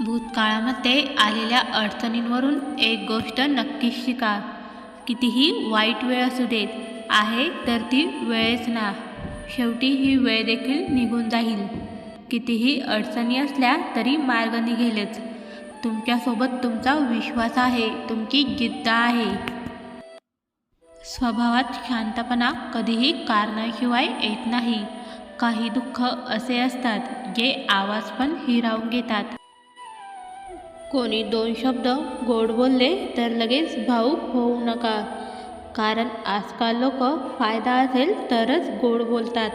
भूतकाळामध्ये आलेल्या अडचणींवरून एक गोष्ट नक्कीच शिका. कितीही वाईट वेळ असू देत आहे तर ती वेळच ना. शेवटी ही वेळ देखील निघून जाईल. कितीही अडचणी असल्या तरी मार्ग निघेलच. तुमच्यासोबत तुमचा विश्वास आहे तुमची जिद्द आहे. स्वभावात शांतपणा कधीही कारणाशिवाय येत नाही. काही दुःख असे असतात जे आवाज पण हिरावून घेतात. कोणी दोन शब्द गोड बोलले तर लगेच भाऊक होऊ नका. कारण आजकाल लोक फायदा असेल तरच गोड बोलतात.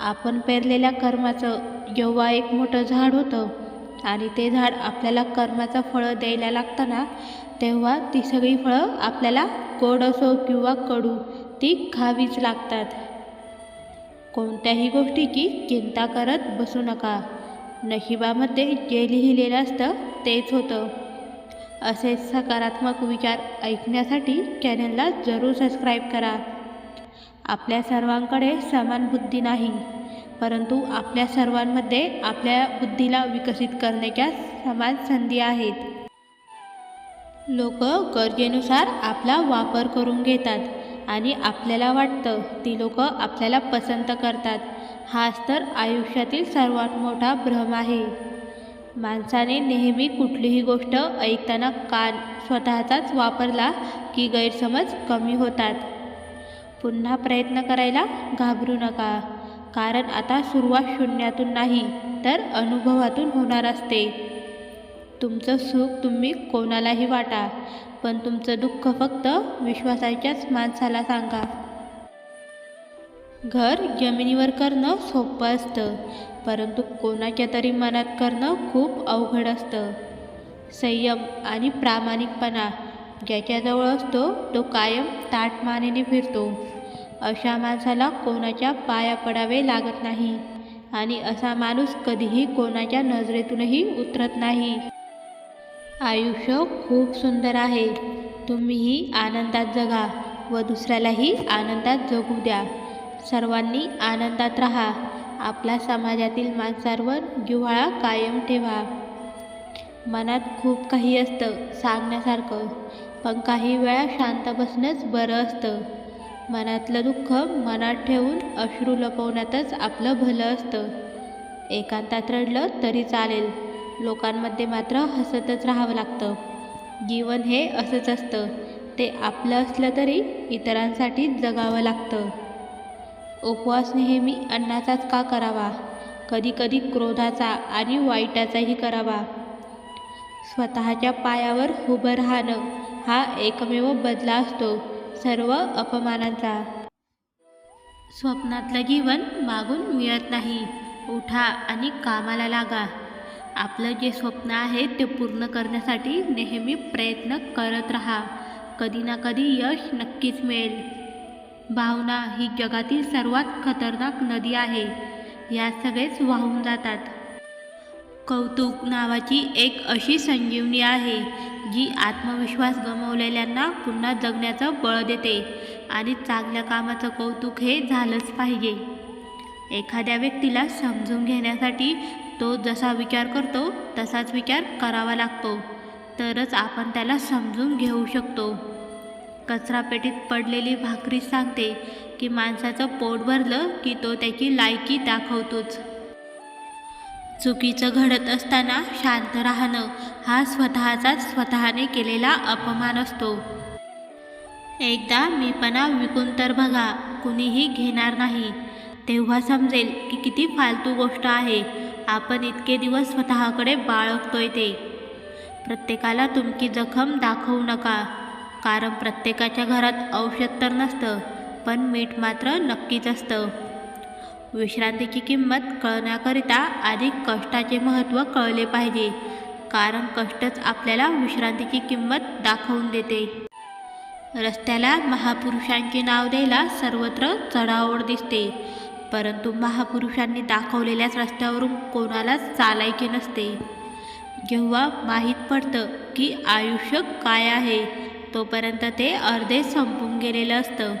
आपण पेरलेल्या कर्माचं जेव्हा एक मोठं झाड होतं आणि ते झाड आपल्याला कर्माचं फळं द्यायला लागतं ना तेव्हा ती सगळी फळं आपल्याला गोड असो किंवा कडू ती खावीच लागतात. कोणत्याही गोष्टीची चिंता करत बसू नका. नशिबामध्ये जे लिहिलेलं असतं तेच होतं. असे सकारात्मक विचार ऐकण्यासाठी चॅनलला जरूर सबस्क्राईब करा. आपल्या सर्वांकडे समान बुद्धी नाही परंतु आपल्या सर्वांमध्ये आपल्या बुद्धीला विकसित करण्याच्या समान संधी आहेत. लोक गरजेनुसार आपला वापर करून घेतात आणि आपल्याला वाटतं ती लोक आपल्याला पसंत करतात. हाच तर आयुष्यातील सर्वात मोठा भ्रम आहे. माणसाने नेहमी कुठलीही गोष्ट ऐकताना कान स्वतःचाच वापरला की गैरसमज कमी होतात. पुन्हा प्रयत्न करायला घाबरू नका. कारण आता सुरुवात शून्यातून नाही तर अनुभवातून होणार असते. तुमचं सुख तुम्ही कोणालाही वाटा पण तुमचं दुःख फक्त विश्वासाच्याच माणसाला सांगा. घर जमिनीवर करणं सोपं असतं परंतु कोणाच्या तरी मनात करणं खूप अवघड असतं. संयम आणि प्रामाणिकपणा ज्याच्याजवळ असतो तो कायम ताटमानेने फिरतो. अशा माणसाला कोणाच्या पाया पडावे लागत नाही आणि असा माणूस कधीही कोणाच्या नजरेतूनही उतरत नाही. आयुष्य खूप सुंदर आहे. तुम्हीही आनंदात जगा व दुसऱ्यालाही आनंदात जगू द्या. सर्वांनी आनंदात राहा. आपल्या समाजातील माणसांवर जिव्हाळा कायम ठेवा. मनात खूप काही असतं सांगण्यासारखं पण काही वेळा शांत बसणंच बरं असतं. मनातलं दुःख मनात ठेवून अश्रू लपवण्यातच आपलं भलं असतं. एकांतात रडलं तरी चालेल. लोकांमध्ये मात्र हसतच राहावं लागतं. जीवन हे असंच असतं. ते आपलं असलं तरी इतरांसाठी जगावं लागतं. उपवास नेहमी अन्नाचाच का करावा? कधीकधी क्रोधाचा आणि वाईटाचाही करावा. स्वतःच्या पायावर उभं राहणं हा एकमेव बदला असतो सर्व अपमानांचा. स्वप्नातलं जीवन मागून मिळत नाही. उठा आणि कामाला लागा. आपलं जे स्वप्न आहे ते पूर्ण करण्यासाठी नेहमी प्रयत्न करत राहा. कधी ना कधी यश नक्कीच मिळेल. भावना ही जगातील सर्वात खतरनाक नदी आहे. या सगळेच वाहून जातात. कौतुक नावाची एक अशी संजीवनी आहे जी आत्मविश्वास गमावलेल्यांना पुन्हा जगण्याचं बळ देते आणि चांगल्या कामाचं कौतुक हे झालंच पाहिजे. एखाद्या व्यक्तीला समजून घेण्यासाठी तो जसा विचार करतो तसाच विचार करावा लागतो. तरच आपण त्याला समजून घेऊ शकतो. कचरापेटीत पडलेली भाकरी सांगते की माणसाचं पोट भरलं की तो त्याची लायकी दाखवतोच. चुकीचं घडत असताना शांत राहणं हा स्वतःचाच स्वतःने केलेला अपमान असतो. एकदा मीपणा विकून तर बघा कुणीही घेणार नाही. तेव्हा समजेल की किती फालतू गोष्ट आहे. आपण इतके दिवस स्वतःकडे बाळगतोय ते. प्रत्येकाला तुमची जखम दाखवू नका. कारण प्रत्येकाच्या घरात औषध तर नसतं पण मीठ मात्र नक्कीच असतं. विश्रांतीची किंमत कळण्याकरिता आधी कष्टाचे महत्त्व कळले पाहिजे कारण कष्टच आपल्याला विश्रांतीची किंमत दाखवून देते. रस्त्याला महापुरुषांचे नाव द्यायला सर्वत्र चढाओढ दिसते परंतु महापुरुषांनी दाखवलेल्याच रस्त्यावरून कोणालाच चालायचे नसते. जेव्हा माहीत पडतं की आयुष्य काय आहे तोपर्यंत ते अर्धे संपून गेलेलं असतं.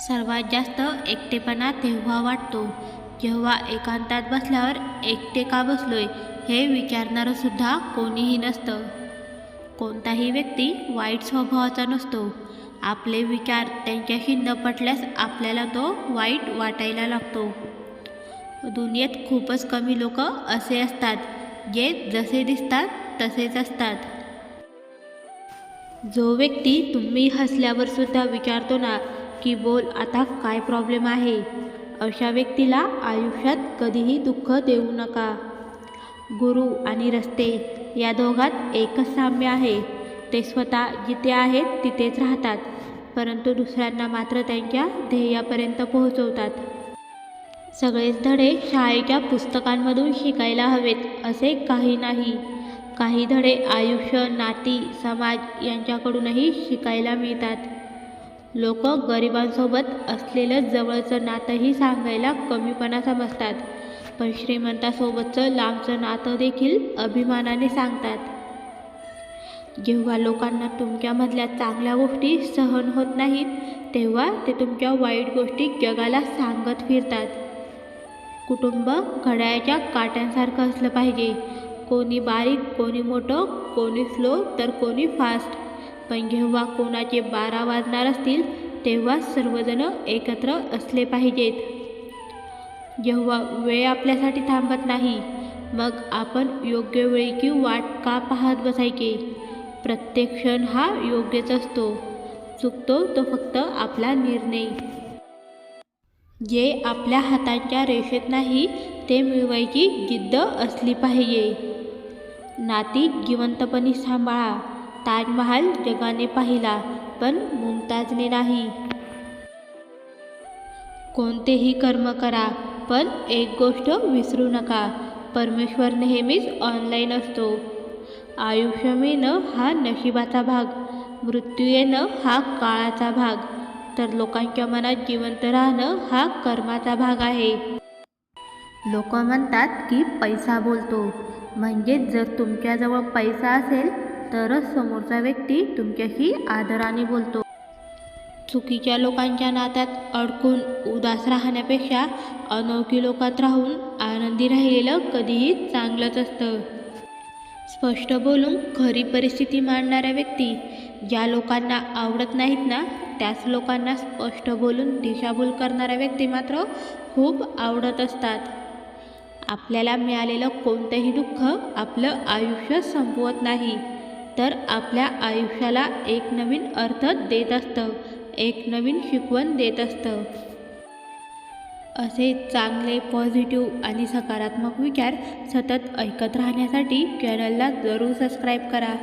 सर्वात जास्त एकटेपणा तेव्हा वाटतो जेव्हा एकांतात बसल्यावर एकटे का बसलोय हे विचारणारं सुद्धा कोणीही नसतं. कोणताही व्यक्ती वाईट स्वभावाचा नसतो. आपले विचार त्यांच्याशी न पटल्यास आपल्याला तो वाईट वाटायला लागतो. दुनियेत खूपच कमी लोक असे असतात जे जसे दिसतात तसेच असतात. जो व्यक्ती तुम्ही हसल्यावर सुद्धा विचारतो ना की बोल आता काय प्रॉब्लेम आहे? अशा व्यक्तीला आयुष्यात कधीही दुःख देऊ नका. गुरु आणि रस्ते या दोघात एकच साम्य आहे. ते स्वतः जिथे आहेत तिथेच राहतात परंतु दुसऱ्यांना मात्र त्यांच्या ध्येयापर्यंत पोहोचवतात. सगळेच धडे शाळेच्या पुस्तकांमधून शिकायला हवेत असे काही नाही. काही धडे आयुष्य नाती समाज यांच्याकडूनही शिकायला मिळतात. लोक गरिबांसोबत असलेलं जवळचं नातंही सांगायला कमीपणा समजतात. पण श्रीमंतासोबतचं लांबचं नातं देखील अभिमानाने सांगतात. जेव्हा लोकांना तुमच्यामधल्या चांगल्या गोष्टी सहन होत नाहीत तेव्हा ते तुमच्या वाईट गोष्टी जगाला सांगत फिरतात. कुटुंब घड्याळ्याच्या काट्यांसारखं असलं पाहिजे. कोणी बारीक कोणी मोठं कोणी स्लो तर कोणी फास्ट. पण जेव्हा कोणाचे बारा वाजणार असतील तेव्हा सर्वजण एकत्र असले पाहिजेत. जेव्हा वेळ आपल्यासाठी थांबत नाही मग आपण योग्य वेळेची वाट का पाहत बसायचे? प्रत्येक क्षण हा योग्यच असतो. चुकतो तो फक्त आपला निर्णय. जे आपल्या हातांच्या रेषेत नाही ते मिळवायची जिद्द असली पाहिजे. नाती जिवंतपणी सांभाळा. ताजमहाल जगाने पाहिला पण मुमताजने नाही. कोणतेही कर्म करा पण एक गोष्ट विसरू नका. परमेश्वर नेहमीच ऑनलाईन असतो. आयुष्य मिळणं हा नशिबाचा भाग मृत्यू येणं हा काळाचा भाग. तर लोकांच्या मनात जिवंत राहणं हा कर्माचा भाग आहे. लोक म्हणतात की पैसा बोलतो. म्हणजेच जर तुमच्याजवळ पैसा असेल तरच समोरचा व्यक्ती तुमच्याशी आदराने बोलतो. चुकीच्या लोकांच्या नात्यात अडकून उदास राहण्यापेक्षा अनोळखी लोकात राहून आनंदी राहिलेलं कधीही चांगलंच असतं. स्पष्ट बोलून खरी परिस्थिती मांडणाऱ्या व्यक्ती ज्या लोकांना आवडत नाहीत ना त्याच लोकांना स्पष्ट बोलून दिशाभूल करणाऱ्या व्यक्ती मात्र खूप आवडत असतात. आपल्याला मिळालेलं कोणतंही दुःख आपलं आयुष्य संपवत नाही. तर आपल्या आयुष्याला एक नवीन अर्थ देत असतं एक नवीन शिकवण देत असतं. असे चांगले पॉझिटिव्ह आणि सकारात्मक विचार सतत ऐकत राहण्यासाठी चॅनलला जरूर सबस्क्राईब करा.